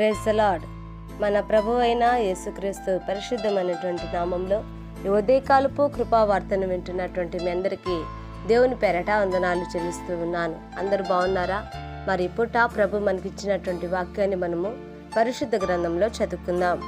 Praise lord మన ప్రభు అయిన యేసుక్రీస్తు పరిశుద్ధమైనటువంటి నామంలో ఈ ఉదయకాలపు కృపావార్తను వింటున్నటువంటి మీ అందరికీ దేవుని పెరట వందనాలు చెల్లిస్తూ ఉన్నాను. అందరు బాగున్నారా? మరి పుట్ట ప్రభు మనకిచ్చినటువంటి వాక్యాన్ని మనము పరిశుద్ధ గ్రంథంలో చదువుకుందాం.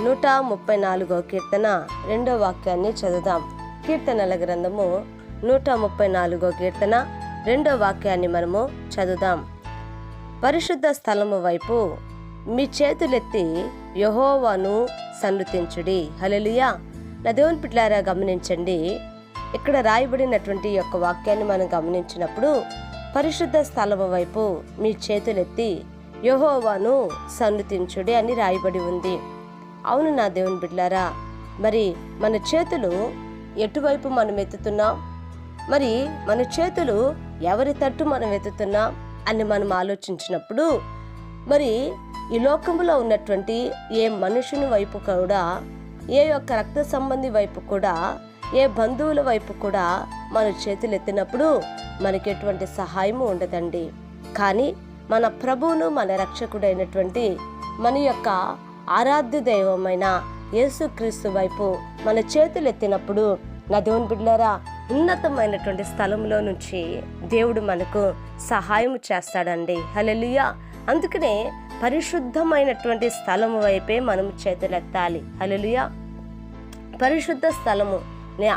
నూట ముప్పై నాలుగో కీర్తన రెండో వాక్యాన్ని చదువుదాం. కీర్తనల గ్రంథము నూట ముప్పై నాలుగో కీర్తన రెండో వాక్యాన్ని మనము చదువుదాం. పరిశుద్ధ స్థలము వైపు మీ చేతులెత్తి యహోవాను సన్నుతించుడి హలలుయా నా దేవుని పిట్లారా గమనించండి. ఇక్కడ రాయబడినటువంటి యొక్క వాక్యాన్ని మనం గమనించినప్పుడు పరిశుద్ధ స్థలము వైపు మీ చేతులెత్తి యహోవాను సన్నుతించుడి అని రాయబడి ఉంది. అవును నా దేవుని బిడ్లారా మరి మన చేతులు ఎటువైపు మనం ఎత్తుతున్నాం? మరి మన చేతులు ఎవరి తట్టు మనం ఎత్తుతున్నాం అని మనం ఆలోచించినప్పుడు మరి ఈ లోకములో ఉన్నటువంటి ఏ మనుషుని వైపు కూడా ఏ యొక్క రక్త సంబంధి వైపు కూడా ఏ బంధువుల వైపు కూడా మన చేతులు ఎత్తినప్పుడు మనకి ఎటువంటి సహాయము ఉండదండి. కానీ మన ప్రభువును మన రక్షకుడైనటువంటి మన యొక్క ఆరాధ్య దైవమైన యేసుక్రీస్తు వైపు మన చేతులు ఎత్తినప్పుడు నా దేవుని బిడ్డలారా ఉన్నతమైనటువంటి స్థలంలో నుంచి దేవుడు మనకు సహాయం చేస్తాడండి. హలెలుయా అందుకనే పరిశుద్ధమైనటువంటి స్థలము వైపే మనం చేతులెత్తాలి. హలెలుయా పరిశుద్ధ స్థలము. నే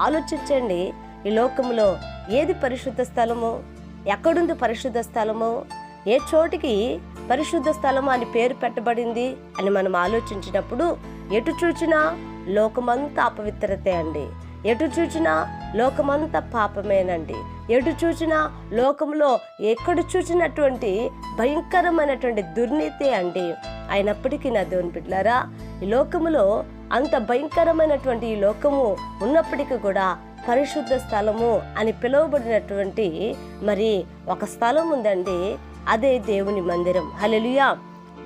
ఆలోచించండి. ఈ లోకములో ఏది పరిశుద్ధ స్థలము? ఎక్కడుంది పరిశుద్ధ స్థలము? ఏ చోటికి పరిశుద్ధ స్థలము అని పేరు పెట్టబడింది అని మనం ఆలోచించినప్పుడు ఎటు చూచినా లోకమంతా అపవిత్రతే అండి. ఎటు చూచినా లోకమంతా పాపమేనండి. ఎటు చూచినా లోకంలో ఎక్కడ చూచినటువంటి భయంకరమైనటువంటి దుర్నీతి అండి. అయినప్పటికీ నా దేవుని బిడ్డలారా ఈ లోకములో అంత భయంకరమైనటువంటి ఈ లోకము ఉన్నప్పటికీ కూడా పరిశుద్ధ స్థలము అని పిలువబడినటువంటి మరి ఒక స్థలం ఉందండి. అదే దేవుని మందిరం. హలెలుయా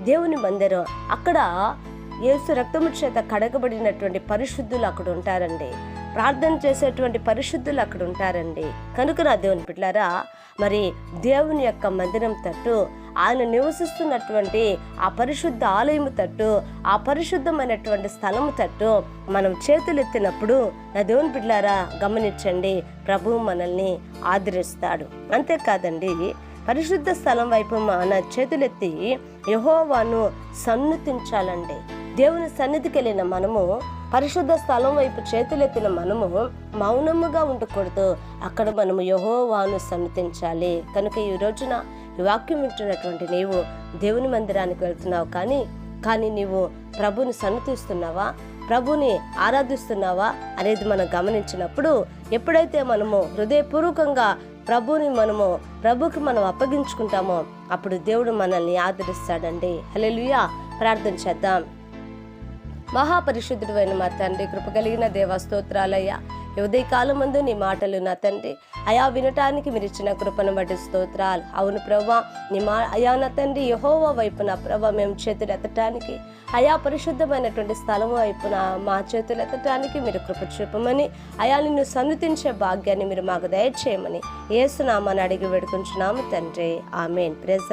దేవుని మందిరం. అక్కడ యేసు రక్తము చేత కడగబడినటువంటి పరిశుద్ధులు అక్కడ ఉంటారండి. ప్రార్థన చేసేటువంటి పరిశుద్ధులు అక్కడ ఉంటారండి. కనుక నా దేవుని బిడ్డారా మరి దేవుని యొక్క మందిరం తట్టు ఆయన నివసిస్తున్నటువంటి ఆ పరిశుద్ధ ఆలయము తట్టు ఆ పరిశుద్ధమైనటువంటి స్థలము తట్టు మనం చేతులెత్తినప్పుడు నా దేవుని బిడ్డారా గమనించండి ప్రభువు మనల్ని ఆదరిస్తాడు. అంతేకాదండి పరిశుద్ధ స్థలం వైపు మన చేతులెత్తి యహోవాను సన్నతించాలండి. దేవుని సన్నిధికి వెళ్ళిన మనము పరిశుద్ధ స్థలం వైపు చేతులెత్తిన మనము మౌనముగా ఉండకూడదు. అక్కడ మనము యహోవాను సన్నుతించాలి కనుక ఈ రోజున వాక్యం వింటున్నటువంటి నీవు దేవుని మందిరానికి వెళ్తున్నావు కానీ కానీ నీవు ప్రభుని సన్నతిస్తున్నావా ప్రభుని ఆరాధిస్తున్నావా? అనేది మనం గమనించినప్పుడు ఎప్పుడైతే మనము హృదయపూర్వకంగా ప్రభుని మనము ప్రభుకి మనం అప్పగించుకుంటామో అప్పుడు దేవుడు మనల్ని ఆదరిస్తాడండి. హల్లెలూయా! ప్రార్థన చేద్దాం. మహాపరిశుద్ధుడు మా తండ్రి కృప కలిగిన దేవ స్తోత్రాలయ్యా. ఉదయకాలం ముందు నీ మాటలు నా తండ్రి. అయా వినటానికి మీరు ఇచ్చిన కృపను బట్టి స్తోత్రాలు. అవును ప్రభా నీ మా అయా నా తండ్రి యహోవా వైపున ప్రభా మేము చేతులు ఎత్తటానికి అయా పరిశుద్ధమైనటువంటి స్థలం వైపున మా చేతులెత్తటానికి మీరు కృప చూపమని అయా నిన్ను సన్నుతించే భాగ్యాన్ని మీరు మాకు దయచేయమని ఏసునామాని అడిగి వేడుకుంటున్నాము తండ్రి. ఆమెన్. ప్రెజ్